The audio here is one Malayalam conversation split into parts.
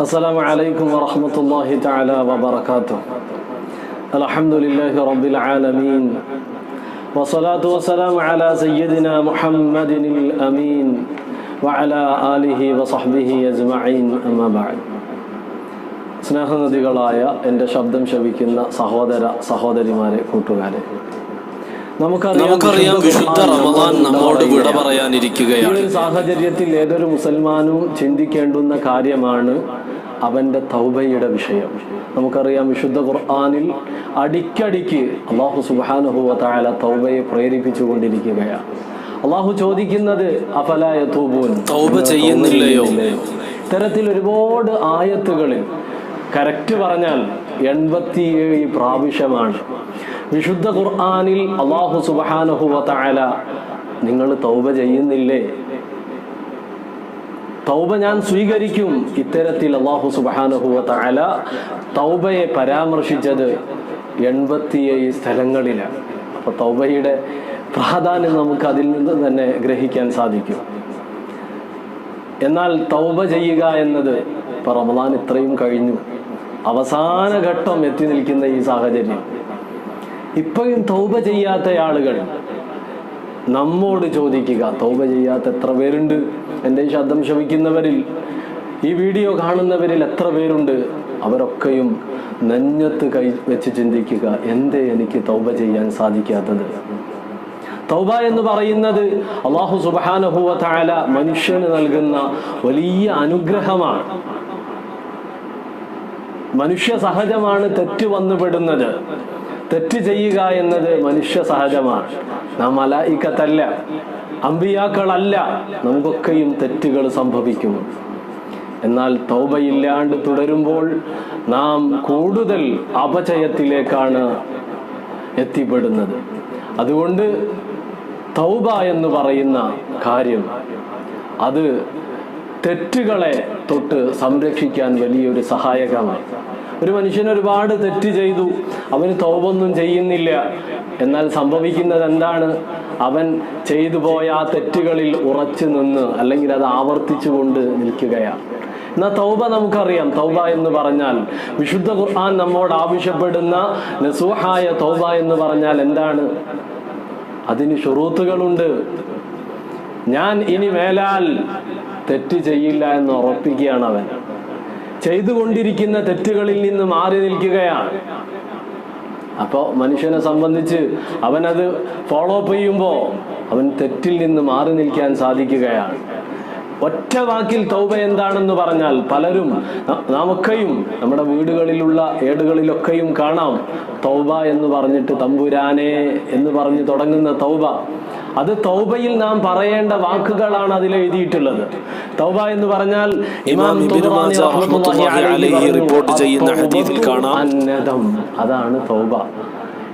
السلام عليكم ورحمة الله تعالى وبركاته الحمد لله رب العالمين والصلاة والسلام على سيدنا محمد الأمين وعلى آله وصحبه أجمعين أما بعد സ്നേഹനദികളായ എൻ്റെ ശബ്ദം ശവിക്കുന്ന സഹോദര സഹോദരിമാരെ കൂട്ടുകാരെ നമുക്കറിയാം വിശുദ്ധ റമദാൻ നമ്മോട് വിട ഈ പറയാനിരിക്കുകയാണ് ഒരു സാഹചര്യത്തിൽ ഏതൊരു മുസൽമാനും ചിന്തിക്കേണ്ടുന്ന കാര്യമാണ് അവന്റെ തൗബയുടെ വിഷയം. നമുക്കറിയാം വിശുദ്ധ ഖുർആാനിൽ അടിക്കടിക്ക് അള്ളാഹു സുബാനുഹുവ താല തൗബയെ പ്രേരിപ്പിച്ചുകൊണ്ടിരിക്കുകയാണ്. അള്ളാഹു ചോദിക്കുന്നത് അഫലായ തൂബൂൻ തൗബ ചെയ്യുന്നില്ലയോ? ഇത്തരത്തിൽ ഒരുപാട് ആയത്തുകളിൽ കറക്റ്റ് പറഞ്ഞാൽ എൺപത്തിയേഴ് പ്രാവശ്യമാണ്. വിശുദ്ധ ഖുർആാനിൽ അള്ളാഹു സുബാനഹുവ താല നിങ്ങൾ തൗബ ചെയ്യുന്നില്ലേ? തൗബ ഞാൻ സ്വീകരിക്കും. ഇത്തരത്തിൽ അള്ളാഹു സുബാനഹുവ താല തൗബയെ പരാമർശിച്ചത് എൺപത്തിയേഴ് സ്ഥലങ്ങളിലാണ്. അപ്പൊ തൗബയുടെ പ്രാധാന്യം നമുക്ക് അതിൽ നിന്ന് തന്നെ ഗ്രഹിക്കാൻ സാധിക്കും. എന്നാൽ തൗബ ചെയ്യുക എന്നത് ഇപ്പൊ ഇത്രയും കഴിഞ്ഞു. അവസാന ഘട്ടം എത്തി നിൽക്കുന്ന ഈ സാഹചര്യം. ഇപ്പോഴും തൗബ ചെയ്യാത്ത ആളുകൾ നമ്മോട് ചോദിക്കുക തൗബ ചെയ്യാത്ത എത്ര പേരുണ്ട്? എന്റെ ശബ്ദം ശ്രമിക്കുന്നവരിൽ ഈ വീഡിയോ കാണുന്നവരിൽ എത്ര പേരുണ്ട്? അവരൊക്കെയും നെഞ്ഞത്ത് കൈ വെച്ച് ചിന്തിക്കുക എന്തേ എനിക്ക് തൗബ ചെയ്യാൻ സാധിക്കാത്തത്? തൗബ എന്ന് പറയുന്നത് അള്ളാഹു സുബാനഹുവ താല മനുഷ്യന് നൽകുന്ന വലിയ അനുഗ്രഹമാണ്. മനുഷ്യ സഹജമാണ് തെറ്റ് വന്നുപെടുന്നത് തെറ്റ് ചെയ്യുക എന്നത് മനുഷ്യ സഹജമാണ്. നാം മലായിക്കത്തല്ല. അമ്പിയാക്കളല്ല നമുക്കൊക്കെയും തെറ്റുകൾ സംഭവിക്കും. എന്നാൽ തൗബയില്ലാണ്ട് തുടരുമ്പോൾ നാം കൂടുതൽ അപചയത്തിലേക്കാണ് എത്തിപ്പെടുന്നത്. അതുകൊണ്ട് തൗബ എന്ന് പറയുന്ന കാര്യം അത് തെറ്റുകളെ തൊട്ട് സംരക്ഷിക്കാൻ വലിയൊരു സഹായകമാണ് ഒരു മനുഷ്യൻ ഒരുപാട് തെറ്റ് ചെയ്തു. അവന് തോപൊന്നും ചെയ്യുന്നില്ല. എന്നാൽ സംഭവിക്കുന്നത് എന്താണ് അവൻ ചെയ്തു പോയ ആ തെറ്റുകളിൽ ഉറച്ചു നിന്ന് അല്ലെങ്കിൽ അത് ആവർത്തിച്ചുകൊണ്ട് നിൽക്കുകയാണ് എന്നാ തൗബ നമുക്കറിയാം. തൗബ എന്ന് പറഞ്ഞാൽ വിശുദ്ധ ഖുർആൻ നമ്മോട് ആവശ്യപ്പെടുന്ന നസൂഹായ തൗബ എന്ന് പറഞ്ഞാൽ എന്താണ്? അതിന് ഷുറൂത്തുകളുണ്ട്. ഞാൻ ഇനി മേലാൽ തെറ്റ് ചെയ്യില്ല എന്ന് ഉറപ്പിക്കുകയാണ് അവൻ. ചെയ്തുകൊണ്ടിരിക്കുന്ന തെറ്റുകളിൽ നിന്ന് മാറി നിൽക്കുകയാണ്. അപ്പോൾ മനുഷ്യനെ സംബന്ധിച്ച് അവനത് ഫോളോ അപ്പ് ചെയ്യുമ്പോൾ അവൻ തെറ്റിൽ നിന്ന് മാറി നിൽക്കാൻ സാധിക്കുകയാണ്. ഒറ്റ വാക്കിൽ തൗബ എന്താണെന്ന് പറഞ്ഞാൽ പലരും നാമൊക്കെയും നമ്മുടെ വീടുകളിലുള്ള ഏടുകളിലൊക്കെയും കാണാം. തൗബ എന്ന് പറഞ്ഞിട്ട് തമ്പുരാനെ എന്ന് പറഞ്ഞ് തുടങ്ങുന്ന തൗബ. അത് തൗബയിൽ നാം പറയേണ്ട വാക്കുകളാണ് അതിൽ എഴുതിയിട്ടുള്ളത്. തൗബ എന്ന് പറഞ്ഞാൽ ഇമാം റിപ്പോർട്ട് ചെയ്യുന്ന ഹദീസിൽ കാണാം." അതാണ് തൗബ.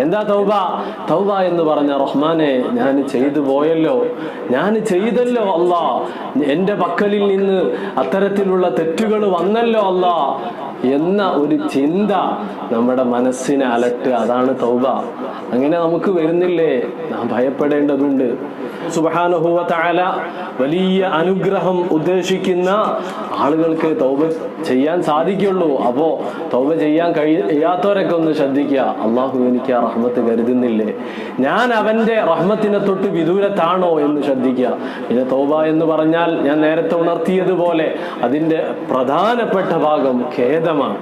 എന്താ തൗബ? തൗബ എന്ന് പറഞ്ഞ റഹ്മാനെ ഞാൻ ചെയ്തു പോയല്ലോ. ഞാൻ ചെയ്തല്ലോ അല്ലാ എന്റെ പക്കലിൽ നിന്ന് അത്തരത്തിലുള്ള തെറ്റുകൾ വന്നല്ലോ അല്ലാ എന്ന ഒരു ചിന്ത നമ്മുടെ മനസ്സിനെ അലട്ടുക. അതാണ് തൗബ. അങ്ങനെ നമുക്ക് വരുന്നില്ലേ? നാം ഭയപ്പെടേണ്ടതുണ്ട്. സുബഹാനുഭൂവ താല വലിയ അനുഗ്രഹം ഉദ്ദേശിക്കുന്ന ആളുകൾക്ക് തൗബ ചെയ്യാൻ സാധിക്കുള്ളൂ. അപ്പോ തൗബ ചെയ്യാൻ കഴിയാത്തവരൊക്കെ ഒന്ന് ശ്രദ്ധിക്കുക. അള്ളാഹു എനിക്ക് ആ റഹ്മത്ത് കരുതുന്നില്ലേ? ഞാൻ അവന്റെ റഹ്മത്തിനെ തൊട്ട് വിദൂരത്താണോ എന്ന് ശ്രദ്ധിക്കുക. പിന്നെ തൗബ എന്ന് പറഞ്ഞാൽ ഞാൻ നേരത്തെ ഉണർത്തിയതുപോലെ അതിന്റെ പ്രധാനപ്പെട്ട ഭാഗം ഖേദമാണ്.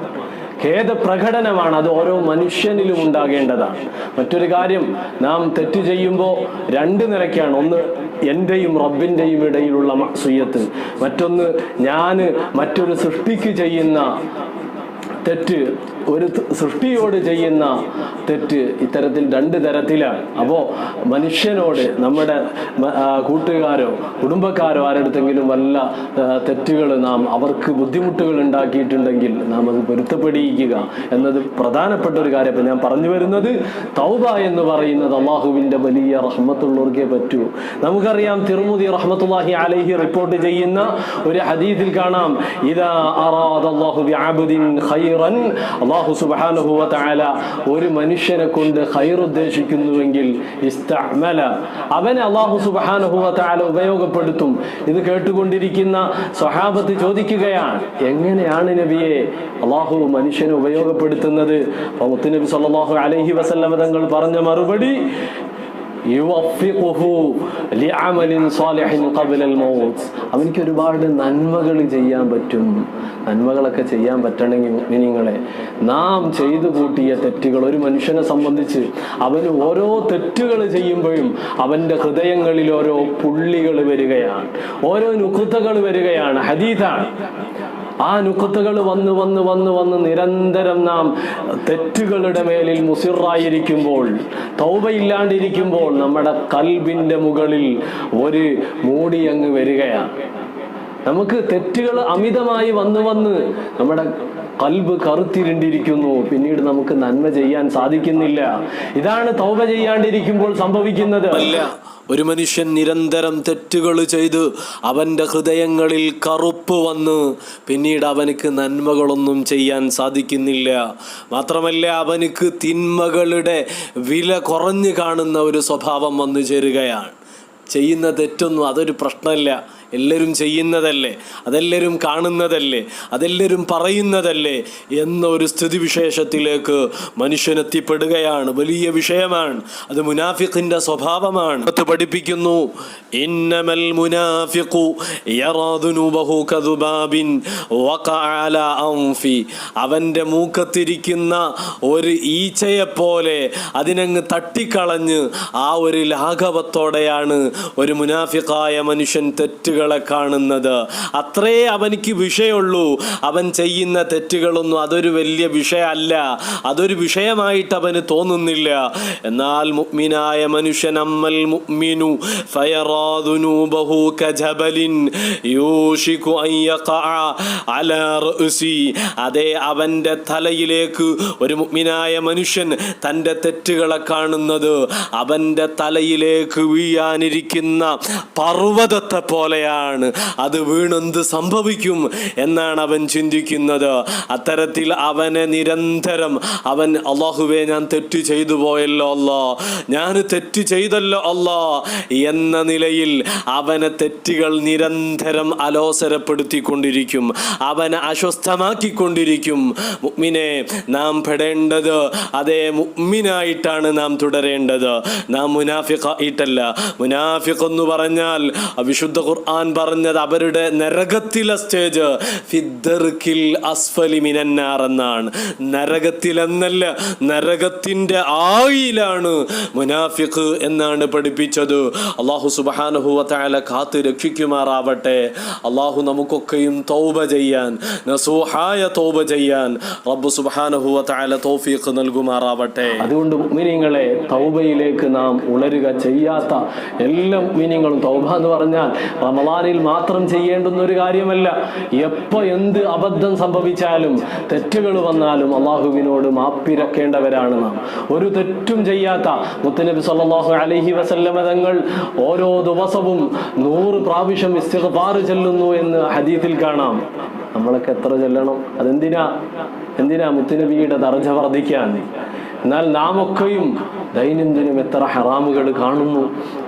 ഖേദ പ്രകടനമാണ് അത് ഓരോ മനുഷ്യനിലും ഉണ്ടാകേണ്ടതാണ്. മറ്റൊരു കാര്യം നാം തെറ്റ് ചെയ്യുമ്പോൾ രണ്ട് നിലയ്ക്കാണ്. ഒന്ന് എന്റെയും റബ്ബിന്റെയും ഇടയിലുള്ള സുയത്ത് മറ്റൊന്ന് ഞാൻ മറ്റൊരു സൃഷ്ടിക്ക് ചെയ്യുന്ന തെറ്റ് ഒരു സൃഷ്ടിയോട് ചെയ്യുന്ന തെറ്റ് ഇത്തരത്തിൽ രണ്ട് തരത്തിലാണ്. അപ്പോൾ മനുഷ്യനോട് നമ്മുടെ കൂട്ടുകാരോ കുടുംബക്കാരോ ആരെടുത്തെങ്കിലും വല്ല തെറ്റുകൾ നാം അവർക്ക് ബുദ്ധിമുട്ടുകൾ ഉണ്ടാക്കിയിട്ടുണ്ടെങ്കിൽ നാം അത് പൊരുത്തപ്പെടിയിക്കുക എന്നത് പ്രധാനപ്പെട്ട ഒരു കാര്യം. ഞാൻ പറഞ്ഞു വരുന്നത് തൗബ എന്ന് പറയുന്നത് അള്ളാഹുവിന്റെ വലിയ റഹ്മത്തുള്ളവർക്കേ പറ്റൂ. നമുക്കറിയാം തിരുമുതി റഹ്മത്തുള്ളാഹി അലൈഹി റിപ്പോർട്ട് ചെയ്യുന്ന ഒരു ഹദീസിൽ കാണാം ഇതാ ഖൈറൻ സുബാനുഭൂവ താല ഒരു മനുഷ്യനെ കൊണ്ട് ഹൈർ ഉദ്ദേശിക്കുന്നുവെങ്കിൽ ഇസ്തമല അവനെ അള്ളാഹു സുബാനുഭൂവ താല ഉപയോഗപ്പെടുത്തും. ഇത് കേട്ടുകൊണ്ടിരിക്കുന്ന സ്വഹാബത്ത് ചോദിക്കുകയാണ് എങ്ങനെയാണ് നബിയെ അള്ളാഹു മനുഷ്യനെ ഉപയോഗപ്പെടുത്തുന്നത്? മുത്തുനബി സല്ലല്ലാഹു അലൈഹി വസല്ലമ തങ്ങൾ പറഞ്ഞ മറുപടി യുവഫിഖുഹു ലിഅമലിൻ സാലിഹിൻ ഖബ്ലൽ മൗത്ത്. അവനിക്ക് ഒരുപാട് നന്മകൾ ചെയ്യാൻ പറ്റും. നന്മകളൊക്കെ ചെയ്യാൻ പറ്റണമെങ്കിൽ മുഅ്മിനീങ്ങളെ നാം ചെയ്തു കൂട്ടിയ തെറ്റുകൾ ഒരു മനുഷ്യനെ സംബന്ധിച്ച് അവന് ഓരോ തെറ്റുകൾ ചെയ്യുമ്പോഴും അവന്റെ ഹൃദയങ്ങളിൽ ഓരോ പുള്ളികൾ വരികയാണ്. ഓരോ നുക്കുത്തകൾ വരികയാണ്. ഹദീതാണ്. ആ നുക്കത്തുകൾ വന്ന് വന്ന് വന്ന് വന്ന് നിരന്തരം നാം തെറ്റുകളുടെ മേലിൽ മുസിറായിരിക്കുമ്പോൾ തൗബയില്ലാണ്ടിരിക്കുമ്പോൾ നമ്മുടെ കൽബിന്റെ മുകളിൽ ഒരു മൂടി അങ്ങ് വരികയാണ്. നമുക്ക് തെറ്റുകൾ അമിതമായി വന്ന് വന്ന് നമ്മുടെ കൽബ് കറുത്തിരുണ്ടിരിക്കുന്നു. പിന്നീട് നമുക്ക് നന്മ ചെയ്യാൻ സാധിക്കുന്നില്ല. ഇതാണ് തൗബ ചെയ്യാണ്ടിരിക്കുമ്പോൾ സംഭവിക്കുന്നത്. അല്ല ഒരു മനുഷ്യൻ നിരന്തരം തെറ്റുകൾ ചെയ്ത് അവന്റെ ഹൃദയങ്ങളിൽ കറുപ്പ് വന്ന് പിന്നീട് അവനക്ക് നന്മകളൊന്നും ചെയ്യാൻ സാധിക്കുന്നില്ല. മാത്രമല്ല അവനക്ക് തിന്മകളുടെ വില കുറഞ്ഞു കാണുന്ന ഒരു സ്വഭാവം വന്നു ചേരുകയാണ്. ചെയ്യുന്ന തെറ്റൊന്നും അതൊരു പ്രശ്നമല്ല. എല്ലാവരും ചെയ്യുന്നതല്ലേ? അതെല്ലാവരും കാണുന്നതല്ലേ? അതെല്ലാവരും പറയുന്നതല്ലേ? എന്നൊരു സ്ഥിതിവിശേഷത്തിലേക്ക് മനുഷ്യൻ എത്തിപ്പെടുകയാണ് വലിയ വിഷയമാണ്. അത് മുനാഫിഖിന്റെ സ്വഭാവമാണ്. അത് പഠിപ്പിക്കുന്നു ഇന്നമൽ മുനാഫിഖു അവന്റെ മൂക്കത്തിരിക്കുന്ന ഒരു ഈച്ചയെ പോലെ അതിനങ്ങ് തട്ടിക്കളഞ്ഞ് ആ ഒരു ലാഘവത്തോടെയാണ് ഒരു മുനാഫിഖായ മനുഷ്യൻ തെറ്റുകളെ കാണുന്നത്. അത്രേ അവനിക്ക് വിഷയമുള്ളൂ. അവൻ ചെയ്യുന്ന തെറ്റുകളൊന്നും അതൊരു വലിയ വിഷയമല്ല അതൊരു വിഷയമായിട്ട് അവന് തോന്നുന്നില്ല. എന്നാൽ മുഗ്മിനായ മനുഷ്യൻ അമ്മൽ മുഅ്മിനു ഫയറാദുനൂബഹു കജബലിൻ യൂഷികു അൻ യഖഅ അലാ റഅസി അതേ അവന്റെ തലയിലേക്ക് ഒരു മുഗ്മിനായ മനുഷ്യൻ തന്റെ തെറ്റുകളെ കാണുന്നത്. അവന്റെ തലയിലേക്ക് വീഴാനിരിക്കുന്ന പർവതത്തെ പോലെയാണ് അത് വീണെന്ത് സംഭവിക്കും എന്നാണ് അവൻ ചിന്തിക്കുന്നത്. അത്തരത്തിൽ അവനെ നിരന്തരം അവൻ അള്ളാഹുവേ ഞാൻ തെറ്റ് ചെയ്തു പോയല്ലോ അല്ലോ. ഞാൻ തെറ്റ് ചെയ്തല്ലോ അല്ലോ. എന്ന നിലയിൽ അവനെ തെറ്റുകൾ നിരന്തരം അലോസരപ്പെടുത്തിക്കൊണ്ടിരിക്കും. അവനെ അസ്വസ്ഥമാക്കിക്കൊണ്ടിരിക്കും. മുഗ്മിനെ നാം പെടേണ്ടത് അതേ മുഗ്മിനായിട്ടാണ് നാം തുടരേണ്ടത്. നാം മുനാഫിഖ ഇട്ടല്ല മുനാഫിഖ് എന്ന് പറഞ്ഞാൽ വിശുദ്ധ ഖുർആൻ പറഞ്ഞത് അവരുടെ നരകത്തിലെ സ്റ്റേജ് ഫിദ്ദർക്കിൽ അസ്ഫലി മിനന്നാർ എന്നാണ്. നരകത്തിലെന്നല്ല നരകത്തിന്റെ ആയിലാണ് മുനാഫിഖ് എന്നാണ് പഠിപ്പിച്ചത്. അള്ളാഹു സുബാനുഹുവത്തായ കാത്ത് രക്ഷിക്കുമാറാവട്ടെ. അള്ളാഹു നമുക്കൊക്കെയും തൗബ ചെയ്യാൻ നസൂഹായ തൗബ ചെയ്യാൻ റബ്ബ് സുബാനുഹുവത്തായ തൗഫീഖ് നൽകുമാറാവട്ടെ. അതുകൊണ്ട് മുഅ്മിനീങ്ങളെ തൗബയിലേക്ക് നാം ഉണരുക ചെയ്യാത്ത എല്ലാ മുഅ്മിനീങ്ങളും തൗബ എന്ന് പറഞ്ഞാൽ റമദാനിൽ മാത്രം ചെയ്യേണ്ടുന്ന ഒരു കാര്യമല്ല. എപ്പോ എന്ത് അബദ്ധം സംഭവിച്ചാലും തെറ്റുകൾ വന്നാലും അള്ളാഹുവിനോട് മാപ്പിരക്കേണ്ടവരാണ് നാം. ഒരു തെറ്റും ചെയ്യാത്ത മുത്തനബി സല്ലല്ലാഹു അലഹി വസല്ലമ തങ്ങൾ ഓരോ ദിവസവും നൂറ് പ്രാവശ്യം ഇസ്തിഗ്ഫാർ ചെല്ലുന്നു എന്ന് ഹദീത്തിൽ കാണാം. നമ്മളൊക്കെ എത്ര ചെല്ലണം? അതെന്തിനാ? എന്തിനാ മുത്തുനബിയുടെ ദർജ വർദ്ധിക്കാൻ? എന്നാൽ നാം ഒക്കെയും ദൈനംദിനം എത്ര ഹറാമുകൾ കാണുന്നു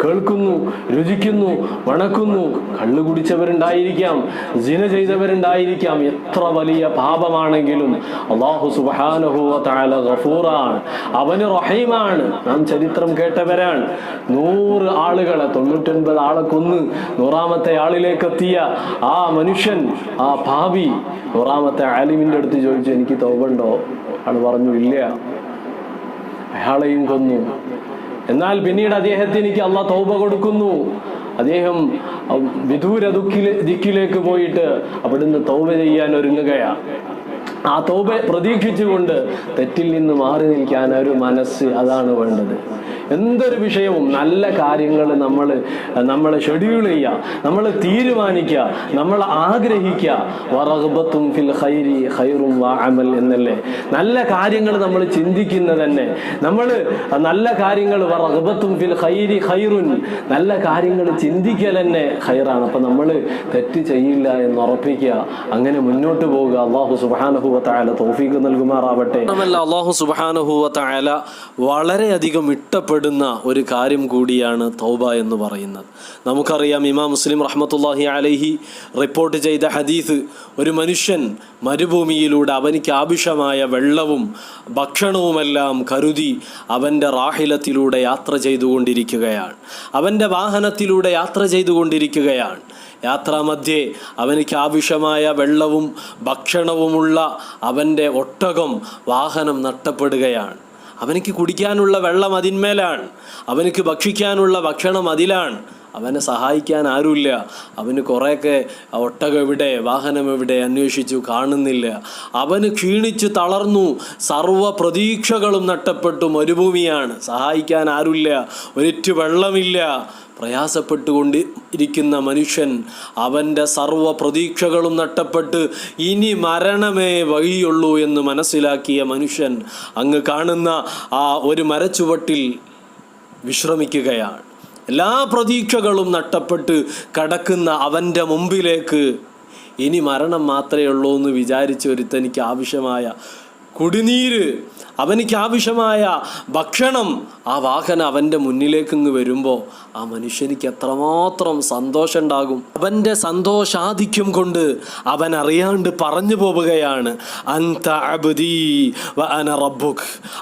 കേൾക്കുന്നു രുചിക്കുന്നു വണക്കുന്നു. കള്ളു കുടിച്ചവരുണ്ടായിരിക്കാം ജിന ചെയ്തവരുണ്ടായിരിക്കാം. എത്ര വലിയ പാപമാണെങ്കിലും അള്ളാഹു സുബാനഹു ഗഫൂറാണ്. അവന് റഹീമാണ്. നാം ചരിത്രം കേട്ടവരാണ്. നൂറ് ആളുകളെ തൊണ്ണൂറ്റൊൻപത് ആളെ കൊന്ന് നൂറാമത്തെ ആളിലേക്ക് എത്തിയ ആ മനുഷ്യൻ ആ ഭാവി. നൂറാമത്തെ ആലിമിന്റെ അടുത്ത് ചോദിച്ചു എനിക്ക് തോപുണ്ടോ ആൾ പറഞ്ഞു ഇല്ല. അയാളെയും കൊന്നു. എന്നാൽ പിന്നീട് അദ്ദേഹത്തിന് എനിക്ക് അള്ളാഹ് തൗബ കൊടുക്കുന്നു. അദ്ദേഹം വിദൂര ദുഃഖിലെ ദിക്കിലേക്ക് പോയിട്ട് അവിടുന്ന് തൗബ ചെയ്യാൻ ഒരുങ്ങുകയാണ് ആ തൗബ പ്രതീക്ഷിച്ചുകൊണ്ട് തെറ്റിൽ നിന്ന് മാറി നിൽക്കാൻ ഒരു മനസ്സ് അതാണ് വേണ്ടത്. എന്തൊരു വിഷയവും നല്ല കാര്യങ്ങൾ നമ്മൾ നമ്മൾ ഷെഡ്യൂൾ ചെയ്യുക നമ്മൾ തീരുമാനിക്കുക നമ്മൾ ആഗ്രഹിക്കുക വറഹബത്തും ഫിൽ അമൽ എന്നല്ലേ? നല്ല കാര്യങ്ങൾ നമ്മൾ ചിന്തിക്കുന്നത് തന്നെ. നമ്മൾ നല്ല കാര്യങ്ങൾ ഫിൽ ഖൈറുൻ നല്ല കാര്യങ്ങൾ ചിന്തിക്കൽ തന്നെ ഖൈറാണ്. അപ്പം നമ്മൾ തെറ്റ് ചെയ്യില്ല എന്ന് ഉറപ്പിക്കുക. അങ്ങനെ മുന്നോട്ട് പോവുക. അള്ളാഹു സുബാനഹു താല തോഫീക്ക് നൽകുമാറാവട്ടെ. അള്ളാഹു സുബാനഹുവ വളരെയധികം വളരെയധികം ഇഷ്ടപ്പെടുന്ന ഒരു കാര്യം കൂടിയാണ് തൗബ എന്ന് പറയുന്നത്. നമുക്കറിയാം ഇമാം മുസ്ലിം റഹ്മത്തുല്ലാഹി അലൈഹി റിപ്പോർട്ട് ചെയ്ത ഹദീസ് ഒരു മനുഷ്യൻ മരുഭൂമിയിലൂടെ അവനിക്ക് ആവശ്യമായ വെള്ളവും ഭക്ഷണവുമെല്ലാം കരുതി അവന്റെ റാഹിലത്തിലൂടെ യാത്ര ചെയ്തുകൊണ്ടിരിക്കുകയാണ്. അവന്റെ വാഹനത്തിലൂടെ യാത്ര ചെയ്തുകൊണ്ടിരിക്കുകയാണ്. യാത്രാമധ്യേ അവനിക്ക് ആവശ്യമായ വെള്ളവും ഭക്ഷണവുമുള്ള അവന്റെ ഒട്ടകം വാഹനം നഷ്ടപ്പെടുകയാണ്. അവനിക്ക് കുടിക്കാനുള്ള വെള്ളം അതിന്മേലാണ്. അവനക്ക് ഭക്ഷിക്കാനുള്ള ഭക്ഷണം അതിലാണ്. അവനെ സഹായിക്കാൻ ആരുമില്ല. അവന് കുറേയൊക്കെ ഒട്ടകം എവിടെ വാഹനം എവിടെ അന്വേഷിച്ചു കാണുന്നില്ല. അവന് ക്ഷീണിച്ച് തളർന്നു. സർവ പ്രതീക്ഷകളും നഷ്ടപ്പെട്ടു. മരുഭൂമിയാണ്. സഹായിക്കാൻ ആരുമില്ല. ഒരിറ്റു വെള്ളമില്ല. പ്രയാസപ്പെട്ടുകൊണ്ട് ഇരിക്കുന്ന മനുഷ്യൻ അവന്റെ സർവ പ്രതീക്ഷകളും നഷ്ടപ്പെട്ട് ഇനി മരണമേ വഴിയുള്ളൂ എന്ന് മനസ്സിലാക്കിയ മനുഷ്യൻ അങ്ങ് കാണുന്ന ആ ഒരു മരച്ചുവട്ടിൽ വിശ്രമിക്കുകയാണ്. എല്ലാ പ്രതീക്ഷകളും നഷ്ടപ്പെട്ട് കടക്കുന്ന അവന്റെ മുമ്പിലേക്ക് ഇനി മരണം മാത്രമേ ഉള്ളൂ എന്ന് വിചാരിച്ച് ഒരുത്തനിക്ക് ആവശ്യമായ കുടിനീര്. അവനിക്ക് ആവശ്യമായ ഭക്ഷണം. ആ വാഹനം അവന്റെ മുന്നിലേക്കിങ്ങ് വരുമ്പോൾ ആ മനുഷ്യനിക്ക് എത്രമാത്രം സന്തോഷം ഉണ്ടാകും അവന്റെ സന്തോഷാധിക്യം കൊണ്ട് അവൻ അറിയാണ്ട് പറഞ്ഞു പോവുകയാണ്. അന്ത അന റബ്ബുക്.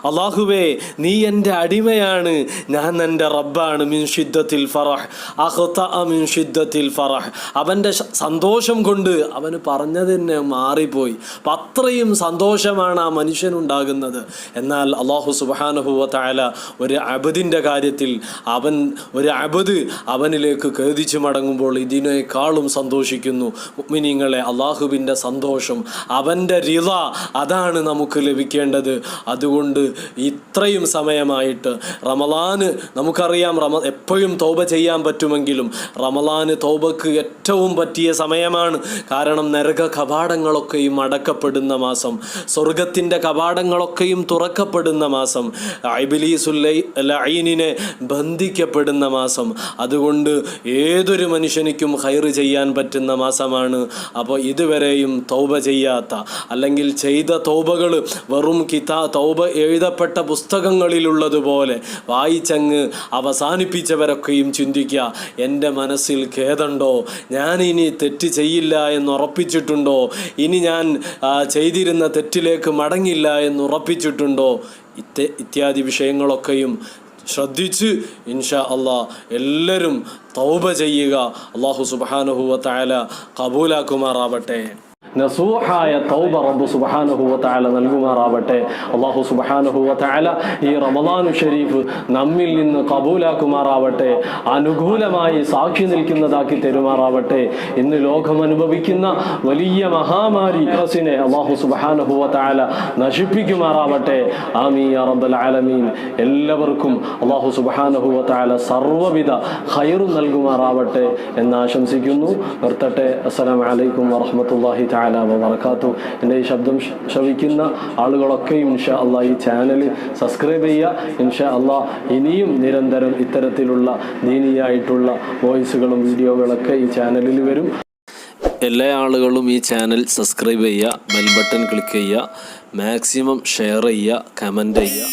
അള്ളാഹുവേ നീ എന്റെ അടിമയാണ്. ഞാൻ എന്റെ റബ്ബാണ്. മിൻ ഷിദ്ദത്തിൽ ഫറഹ്. അഹ്ത മിൻ ഷിദ്ദത്തിൽ ഫറഹ്. അവന്റെ സന്തോഷം കൊണ്ട് അവന് പറഞ്ഞത് തന്നെ മാറിപ്പോയി. അപ്പം അത്രയും സന്തോഷമാണ് ആ മനുഷ്യനുണ്ടാകുന്നത്. എന്നാൽ അള്ളാഹു സുബാനഹുവ തായാല ഒരു അബദിന്റെ കാര്യത്തിൽ അവൻ ഒരു അബദ് അവനിലേക്ക് കരുതിച്ചു മടങ്ങുമ്പോൾ ഇതിനേക്കാളും സന്തോഷിക്കുന്നു. മിനിങ്ങളെ അള്ളാഹുവിന്റെ സന്തോഷം അവന്റെ റിത അതാണ് നമുക്ക് ലഭിക്കേണ്ടത്. അതുകൊണ്ട് ഇത്രയും സമയമായിട്ട് റമലാന് നമുക്കറിയാം റമ എപ്പോഴും തൗബ ചെയ്യാൻ പറ്റുമെങ്കിലും റമലാന് തൗബക്ക് ഏറ്റവും പറ്റിയ സമയമാണ്. കാരണം നരക കപാടങ്ങളൊക്കെയും അടക്കപ്പെടുന്ന മാസം. സ്വർഗത്തിന്റെ കവാടങ്ങളൊക്കെയും തുറക്കപ്പെടുന്ന മാസം ഐബിലീസുല്ലൈനിനെ ബന്ധിക്കപ്പെടുന്ന മാസം. അതുകൊണ്ട് ഏതൊരു മനുഷ്യനിക്കും ഹൈർ ചെയ്യാൻ പറ്റുന്ന മാസമാണ്. അപ്പോൾ ഇതുവരെയും തൗബ ചെയ്യാത്ത അല്ലെങ്കിൽ ചെയ്ത തൗബകൾ വെറും കിതാ തൗബ എഴുതപ്പെട്ട പുസ്തകങ്ങളിലുള്ളതുപോലെ വായിച്ചങ്ങ് അവസാനിപ്പിച്ചവരൊക്കെയും ചിന്തിക്കുക എന്റെ മനസ്സിൽ ഖേദുണ്ടോ ഞാൻ ഇനി തെറ്റ് ചെയ്യില്ല എന്ന് ഉറപ്പിച്ചിട്ടുണ്ടോ? ഇനി ഞാൻ ചെയ്തിരുന്ന തെറ്റിലേക്ക് മടങ്ങില്ല എന്ന് ഉറപ്പിച്ചിട്ടുണ്ടോ? ഇത്തെ ഇത്യാദി വിഷയങ്ങളൊക്കെയും ശ്രദ്ധിച്ച് ഇൻഷാ അള്ളാ എല്ലാവരും തൗബ ചെയ്യുക. അള്ളാഹു സുബാനുഹുവ തായാല കബൂലാക്കുമാറാവട്ടെ. നസൂഹായ തൗബ റബ്ബു സുബ്ഹാനഹു വ തആല നൽകുമാറാവട്ടെ സുബ്ഹാനഹു വ തആല ഈ റമദാനു ഷരീഫ് നമ്മിൽ നിന്ന് കബൂലാക്കുമാറാവട്ടെ. അനുകൂലമായി സാക്ഷി നിൽക്കുന്നതാക്കി തരുമാറാവട്ടെ. ഇന്ന് ലോകം അനുഭവിക്കുന്ന വലിയ മഹാമാരി ഹസിനെ സുബ്ഹാനഹു വ തആല നശിപ്പിക്കുമാറാവട്ടെ. ആമീൻ യാ റബ്ബൽ ആലമീൻ. എല്ലാവർക്കും സുബ്ഹാനഹു വ തആല സർവവിധ ഖൈറു നൽകുമാറാവട്ടെ എന്ന് ആശംസിക്കുന്നു. നിർത്തട്ടെ. അസ്സലാമു അലൈക്കും വറഹ്മത്തുള്ളാഹി തആല എന്റെ ഈ ശബ്ദം ശ്രവിക്കുന്ന ആളുകളൊക്കെയും ഇൻഷാ അള്ളാ ഈ ചാനൽ സബ്സ്ക്രൈബ് ചെയ്യുക. ഇൻഷാ അള്ളാ ഇനിയും നിരന്തരം ഇത്തരത്തിലുള്ള ദീനിയായിട്ടുള്ള വോയിസുകളും വീഡിയോകളൊക്കെ ഈ ചാനലിൽ വരും. എല്ലാ ആളുകളും ഈ ചാനൽ സബ്സ്ക്രൈബ് ചെയ്യുക. ബെൽ ബട്ടൺ ക്ലിക്ക് ചെയ്യുക. മാക്സിമം ഷെയർ ചെയ്യുക. കമന്റ് ചെയ്യുക.